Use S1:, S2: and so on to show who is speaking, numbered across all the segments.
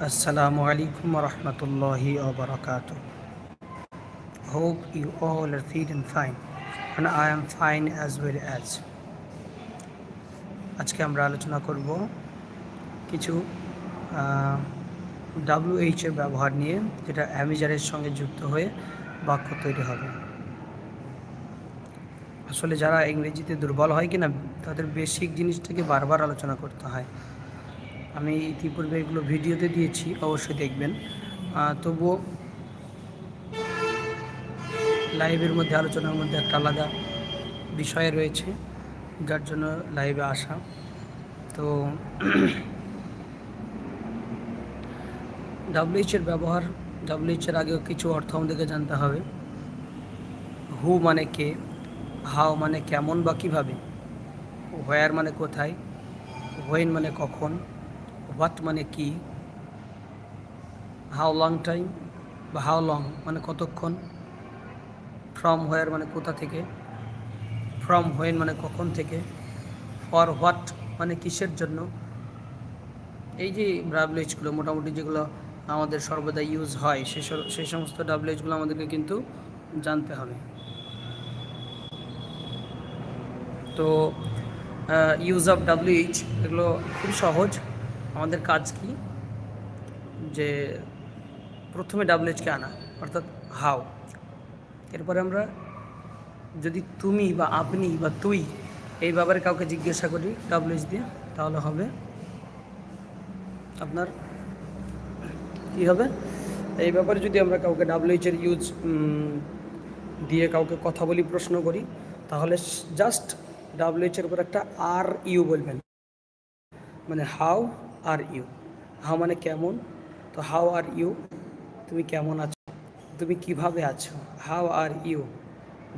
S1: Alaikum wa rahmatullahi wa barakatuh. Hope you all are feeling fine, and I am fine as well as. আজকে আমরা আলোচনা করব কিছু WH এর ব্যবহার নিয়ে, যেটা অ্যামিজারের সঙ্গে যুক্ত হয়ে বাক্য তৈরি হবে আসলে যারা ইংরেজিতে দুর্বল হয় কিনা, তাদের বেসিক জিনিসটাকে বারবার আলোচনা করতে হয় আমি ইতিপূর্বে এগুলো ভিডিওতে দিয়েছি, অবশ্যই দেখবেন। তবুও লাইভের মধ্যে, আলোচনার মধ্যে একটা আলাদা বিষয় রয়েছে, যার জন্য লাইভে আসা। তো ডাব্লিউএইচ এর ব্যবহার ডাব্লিউএইচ এর আগেও কিছু অর্থ আমাদেরকে জানতে হবে। হু মানে কে? হাও মানে কেমন বা কীভাবে? হোয়ার মানে কোথায়? হোয়েন মানে কখন? হোয়াট মানে কি? হাউ লং টাইম বা হাউ লং মানে কতক্ষণ? ফ্রম হোয়ার মানে কোথা থেকে? ফ্রম হোয়েন মানে কখন থেকে? ফর হোয়াট মানে কিসের জন্য? এই যে ডাব্লিউএইচগুলো মোটামুটি যেগুলো আমাদের সর্বদা ইউজ হয়, সে সেই সমস্ত ডাব্লিউএইচগুলো আমাদেরকে কিন্তু জানতে হবে। তো ইউজ অফ ডাব্লিউএইচ এগুলো খুব সহজ। আমাদের কাজ কি? যে প্রথমে ডাব্লিউএইচকে আনা, অর্থাৎ হাও এরপরে আমরা যদি তুমি বা আপনি বা তুই এই ব্যাপারে কাউকে জিজ্ঞাসা করি ডাব্লিউএইচ দিয়ে, তাহলে হবে আপনার কি হবে? এই ব্যাপারে যদি আমরা কাউকে ডাব্লিউএইচ এর ইউজ দিয়ে কাউকে কথা বলি, প্রশ্ন করি, তাহলে জাস্ট ডাব্লিউএইচ এর উপর একটা আর ইউ বলবেন। মানে হাউ আর ইউ। হাউ মানে কেমন? তো হাউ আর ইউ, তুমি কেমন আছো? তুমি কীভাবে আছো? হাউ আর ইউ,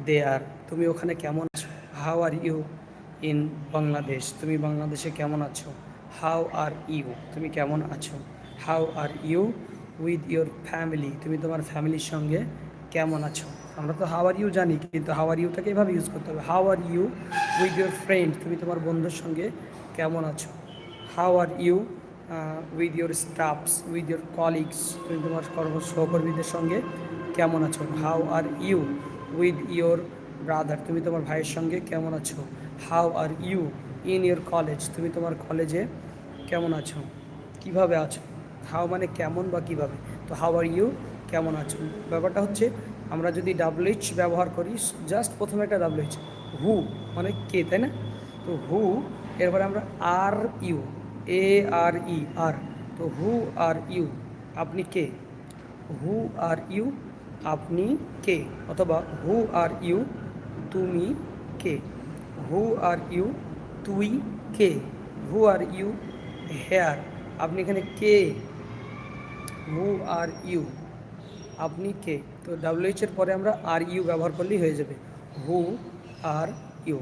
S1: দে আর তুমি ওখানে কেমন আছো? How are you in Bangladesh, তুমি বাংলাদেশে কেমন আছো? হাউ আর ইউ, তুমি কেমন আছো? How are you with your family, তুমি তোমার ফ্যামিলির সঙ্গে কেমন আছো? আমরা তো হাউ আর ইউ জানি, কিন্তু হাউ আর ইউটাকে এভাবে ইউজ করতে হবে। How are you with your friend, তুমি তোমার বন্ধুর সঙ্গে কেমন আছো? How are you with your staffs with your colleagues তুমি তোমার কর্ম, সহকর্মীদের সঙ্গে? কেমন আছো? How are you with your brother তুমি তোমার ভাইয়ের সঙ্গে কেমন আছো? How are you in your college তুমি তোমার কলেজে কেমন আছো? কীভাবে আছো? হাউ মানে কেমন বা কীভাবে? তো হাউ আর ইউ কেমন আছো? ব্যাপারটা হচ্ছে, আমরা যদি ডাব্লিউএইচ ব্যবহার করি জাস্ট প্রথমে একটা ডাব্লিউএইচ হু মানে কে, তাই না? তো হু এরপরে আমরা আর ইউ এ আর ই আর তো হু আর ইউ আপনি কে? হু আর ইউ আপনি কে? অথবা হু আর ইউ তুমি কে? হু আর ইউ তুই কে? হু আর ইউ হেয়ার আপনি এখানে কে? হু আর ইউ আপনি কে? তো ডাব্লিউএইচ এর পরে আমরা আর ইউ ব্যবহার করলেই হয়ে যাবে। হু আর ইউ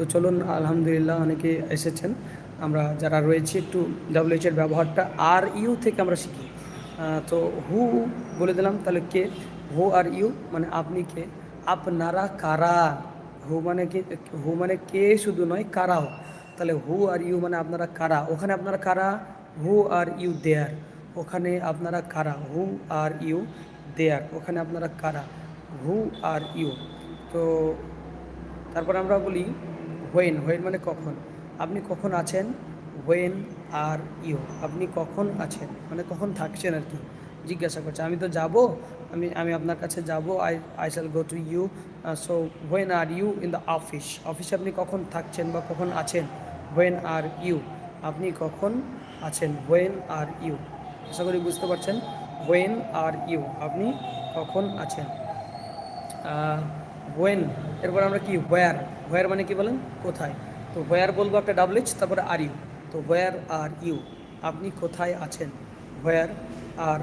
S1: তো চলুন, আলহামদুলিল্লাহ অনেকে এসেছেন। আমরা যারা রয়েছি একটু ডাব্লিউএইচ এর ব্যবহারটা আর ইউ থেকে আমরা শিখি। তো হু বলে দিলাম, তাহলে কে? হু আর ইউ মানে আপনি কে? আপনারা কারা? হু মানে কে? হু মানে কে শুধু নয় কারাও তাহলে হু আর ইউ মানে আপনারা কারা? ওখানে আপনারা কারা? হু আর ইউ দেয়ার ওখানে আপনারা কারা? হু আর ইউ দেয়ার ওখানে আপনারা কারা? হু আর ইউ তো তারপর আমরা বলি হোয়েন হোয়েন মানে কখন? আপনি কখন আছেন? হোয়েন আর ইউ আপনি কখন আছেন? মানে কখন থাকছেন আর কি? জিজ্ঞাসা করছে। আমি তো যাব, আমি আমি আপনার কাছে যাব I I shall go to you so when are you in the office অফিসে আপনি কখন থাকছেন বা কখন আছেন? হোয়েন আর ইউ আপনি কখন আছেন? হোয়েন আর ইউ আশা করি বুঝতে পারছেন। হোয়েন আর ইউ আপনি কখন আছেন? ওয়েন এরপর আমরা কি? হোয়ার হোয়ার মানে কি বলেন? কোথায়? তো হোয়ার বলব একটা ডাবলিচ তারপরে আর ইউ তো হোয়ার আর ইউ আপনি কোথায় আছেন? হোয়ার আর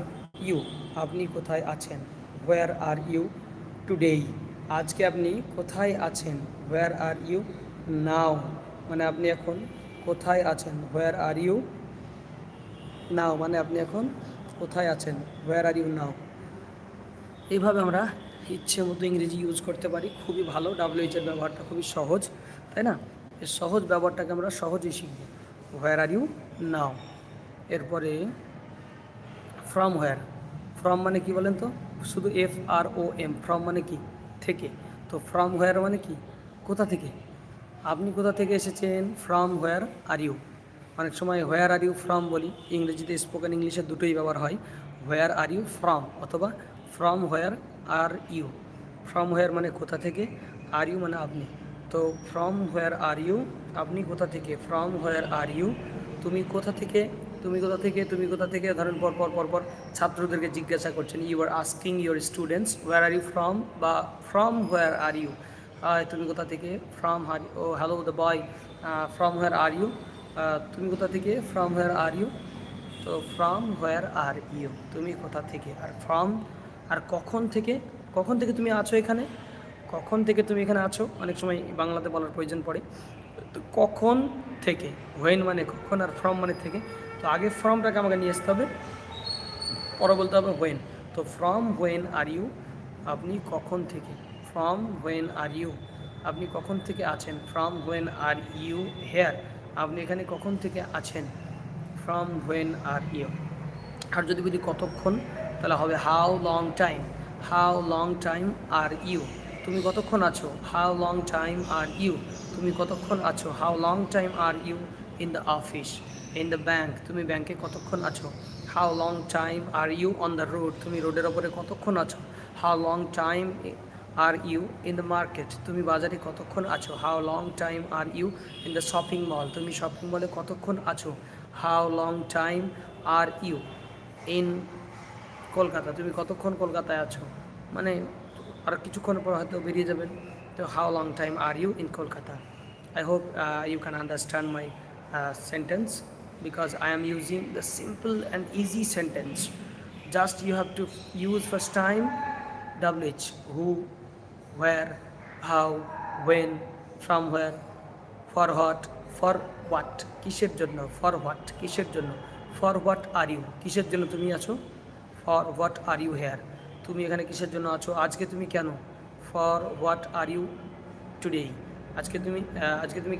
S1: ইউ আপনি কোথায় আছেন? হোয়ার আর ইউ টুডেই আজকে আপনি কোথায় আছেন? হোয়ার আর ইউ নাও মানে আপনি এখন কোথায় আছেন? হোয়ার আর ইউ নাও মানে আপনি এখন কোথায় আছেন? হোয়ার আর ইউ নাও এইভাবে আমরা ইচ্ছে মতো ইংরেজি ইউজ করতে পারি, খুবই ভালো। ডাব্লিউএইচ এর ব্যবহারটা খুবই সহজ, তাই না? এর সহজ ব্যবহারটাকে আমরা সহজেই শিখব। হোয়ার আর ইউ নাও এরপরে ফ্রম হোয়ার ফ্রম মানে কি বলেন তো? শুধু F R O M from মানে কি? থেকে। তো ফ্রম হোয়ার মানে কি? কোথা থেকে? আপনি কোথা থেকে এসেছেন? ফ্রম হোয়ার আর ইউ অনেক সময় হোয়ার আর ইউ ফ্রম বলি। ইংরেজিতে স্পোকেন ইংলিশে দুটোই ব্যবহার হয়। হোয়ার আর ইউ ফ্রম অথবা from where are you. From where মানে কোথা থেকে, আর ইউ মানে আপনি। তো ফ্রম হোয়ার আর ইউ, আপনি কোথা থেকে? ফ্রম হোয়ার আর ইউ, তুমি কোথা থেকে? তুমি কোথা থেকে? তুমি কোথা থেকে? ধরেন পর পর পর পর ছাত্রদেরকে জিজ্ঞাসা করছেন you are asking your students where are you from বা ফ্রম হোয়ার আর ইউ তুমি কোথা থেকে? From her oh hello the boy from where are you তুমি কোথা থেকে? ফ্রম হোয়ার আর ইউ তো ফ্রম হোয়ার আর ইউ তুমি কোথা থেকে? আর ফ্রম আর কখন থেকে কখন থেকে তুমি আছো এখানে? কখন থেকে তুমি এখানে আছো? অনেক সময় বাংলাতে বলার প্রয়োজন পড়ে। তো কখন থেকে? হোয়েন মানে কখন আর ফ্রম মানে থেকে? তো আগে ফ্রমটাকে আমাকে নিয়ে আসতে হবে। পরে বলতে হবে হোয়েন তো ফ্রম হোয়েন আর ইউ আপনি কখন থেকে? ফ্রম হোয়েন আর ইউ আপনি কখন থেকে আছেন? From when are you here আপনি এখানে কখন থেকে আছেন? ফ্রম হোয়েন আর ইউ আর যদি বলি কতক্ষণ তাহলে হবে how long time how long time are you তুমি কতক্ষণ আছো? How long time are you তুমি কতক্ষণ আছো? How long time are you in the office in the bank তুমি ব্যাংকে কতক্ষণ আছো? How long time are you on the road তুমি রোডের ওপরে কতক্ষণ আছো? How long time are you in the market তুমি বাজারে কতক্ষণ আছো? How long time are you in the shopping mall তুমি শপিং মলে কতক্ষণ আছো? How long time are you in Kolkata, তুমি কতক্ষণ কলকাতায় আছো? মানে আর কিছুক্ষণ পর হয়তো বেরিয়ে যাবে। তো how long time are you in Kolkata? I hope you can understand my sentence because I am using the simple and easy sentence just you have to use first time W H who where how when from where for what for what কিসের জন্য for what কিসের জন্য for what are you কিসের জন্য তুমি আছো? For what are you here? তুমি এখানে কিসের জন্য আছো? আজকে তুমি কেন? For what are you today, আজকে তুমি আজকে তুমি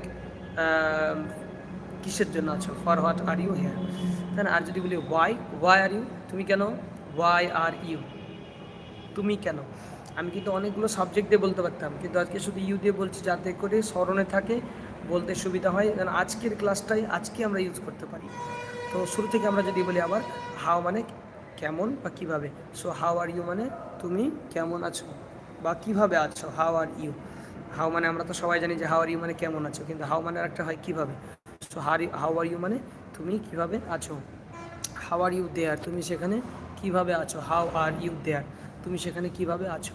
S1: কিসের জন্য আছো? For what are you here? তাই না? আর যদি বলি ওয়াই ওয়াই আর ইউ তুমি কেন? Why are you. তুমি কেন? আমি কিন্তু অনেকগুলো সাবজেক্ট দিয়ে বলতে পারতাম কিন্তু আজকে শুধু ইউ দিয়ে বলছি যাতে করে স্মরণে থাকে বলতে সুবিধা হয় কারণ আজকের ক্লাসটাই আজকে আমরা ইউজ করতে পারি। তো শুরু থেকে আমরা যদি বলি আবার হাও মানে কেমন বা কীভাবে? সো হাও আর ইউ মানে তুমি কেমন আছো? বা কীভাবে আছো? হাও আর ইউ হাও মানে আমরা তো সবাই জানি যে হাও আর ইউ মানে কেমন আছো, কিন্তু হাও মানে একটা হয় কীভাবে? So her how are you মানে তুমি কীভাবে আছো? হাউ আর ইউ দেয়ার তুমি সেখানে কীভাবে আছো? হাউ আর ইউ দেয়ার তুমি সেখানে কীভাবে আছো?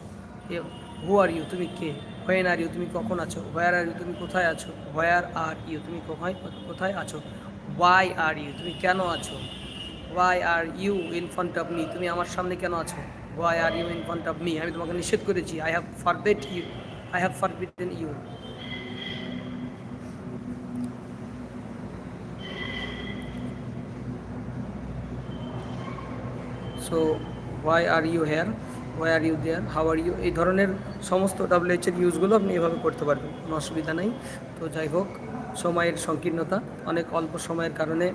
S1: এ হু আর ইউ তুমি কে? হোয়েন আর ইউ তুমি কখন আছো? হোয়ার আর ইউ তুমি কোথায় আছো? হোয়ার আর ইউ তুমি কোথায় কোথায় আছো? ওয়াই আর ইউ তুমি কেন আছো? Why are you in front of me তুমি আমার সামনে কেন আছো? Why are you in front of me আমি তোমাকে নিষেধ করেছি। I have forbid you I have forbidden you so why are you here why are you there how are you এই ধরনের সমস্ত ডাব্লিউএইচ এর ইউজগুলো আপনি এভাবে করতে পারবেন। কোনো অসুবিধা নেই। তো যাই হোক, সময়ের সংকীর্ণতা, অনেক অল্প সময়ের কারণে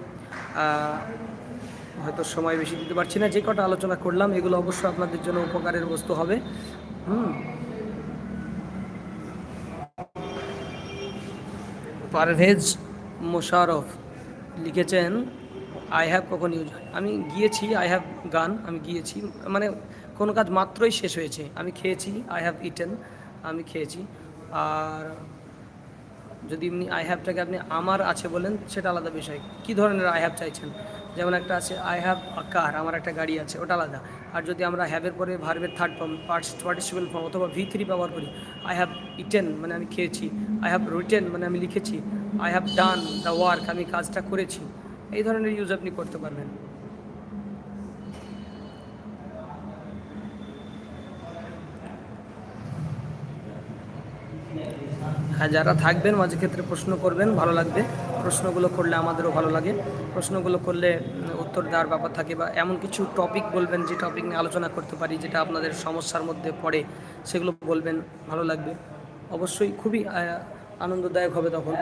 S1: হয়তো সময় বেশি দিতে পারছি না। যে কটা আলোচনা করলাম, এগুলো অবশ্যই আপনাদের জন্য উপকারের বস্তু হবে। হুম। পারভেজ মোশারফ লিখেছেন, আই হ্যাভ কখন ইউজ হয়? আমি গিয়েছি, আই হ্যাভ গান আমি গিয়েছি। মানে কোনো কাজ মাত্রই শেষ হয়েছে। আমি খেয়েছি, আই হ্যাভ ইটেন আমি খেয়েছি। আর যদি এমনি আই হ্যাভটাকে আপনি আমার আছে বলেন, সেটা আলাদা বিষয়। কী ধরনের আই হ্যাভ চাইছেন? যেমন একটা আছে আই হ্যাভ আ কার আমার একটা গাড়ি আছে, ওটা আলাদা। আর যদি আমরা হ্যাভের পরে ভার্বের third form parts participle form অথবা ভি থ্রি ব্যবহার করি আই হ্যাভ ইটেন মানে আমি খেয়েছি আই হ্যাভ রিটেন মানে আমি লিখেছি I have done the work আমি কাজটা করেছি। এই ধরনের ইউজ আপনি করতে পারবেন। হ্যাঁ যারা থাকবেন, মাঝে ক্ষেত্রে প্রশ্ন করবেন, ভালো লাগবে। প্রশ্নগুলো করলে আমাদেরও ভালো লাগে। প্রশ্নগুলো করলে উত্তর দেওয়ার ব্যাপার থাকে বা এমন কিছু টপিক বলবেন যে টপিক নিয়ে আলোচনা করতে পারি যেটা আপনাদের সমস্যার মধ্যে পড়ে সেগুলো বলবেন ভালো লাগবে। অবশ্যই খুবই আনন্দদায়ক হবে তখন।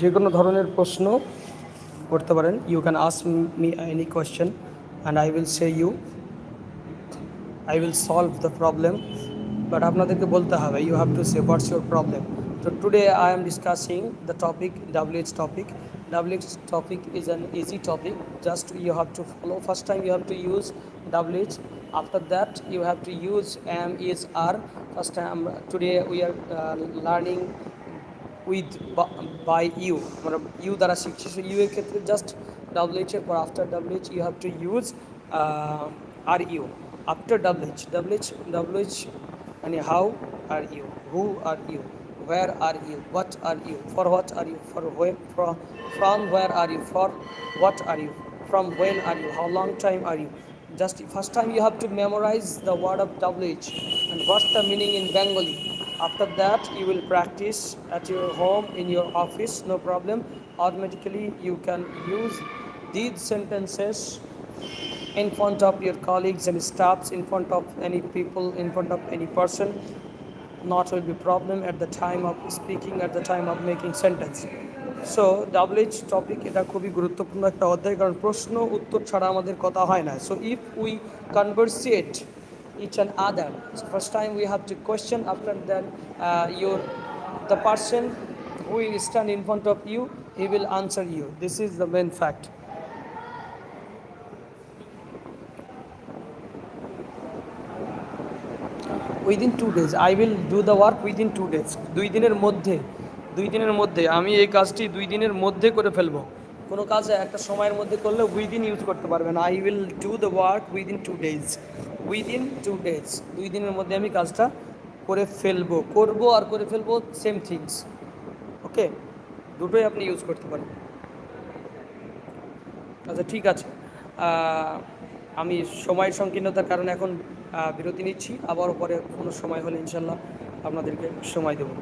S1: যে কোনো ধরনের প্রশ্ন করতে পারেন। You can ask me any question and I will say you I will solve the problem but আপনাদেরকে বলতে হবে you have to say what's your problem তো today I am discussing the topic W H topic topic. Is an easy topic just you have to follow. First time you have to use WH after that you have to use M is R. First time today we are uh, learning with by you মানে you দ্বারা শিখছি so you এর ক্ষেত্রে just WH এর পর after WH you have to use are you after WH WH WH মানে how are you who are you where are you what are you for what are you for where from from where are you for what are you from when are you how long time are you just first time you have to memorize the word of wh and what's the meaning in bengali after that you will practice at your home in your office no problem automatically you can use these sentences in front of your colleagues and staffs in front of any people in front of any person not will be problem at the time of speaking at the time of making sentence so W H topic এটা খুবই গুরুত্বপূর্ণ একটা অধ্যায় কারণ প্রশ্ন উত্তর ছাড়া আমাদের কথা হয় না so if we conversate each and other so first time we have to question after that uh, your the person who will stand in front of you he will answer you this is the main fact within two days I will do the work within two days দুই দিনের মধ্যে দুই দিনের মধ্যে আমি এই কাজটি দুই দিনের মধ্যে করে ফেলব কোনো কাজ একটা সময়ের মধ্যে করলে উইদিন ইউজ করতে পারবেন I will do the work within two days within two days দুই দিনের মধ্যে আমি কাজটা করে ফেলব। করব আর করে ফেলব সেম থিংস ওকে দুটোই আপনি ইউজ করতে পারেন। আচ্ছা ঠিক আছে। আমি সময়ের সংকীর্ণতার কারণে এখন বিরতি নিচ্ছি। আবারও পরে কোনো সময় হলে ইনশাল্লাহ আপনাদেরকে সময় দেবো।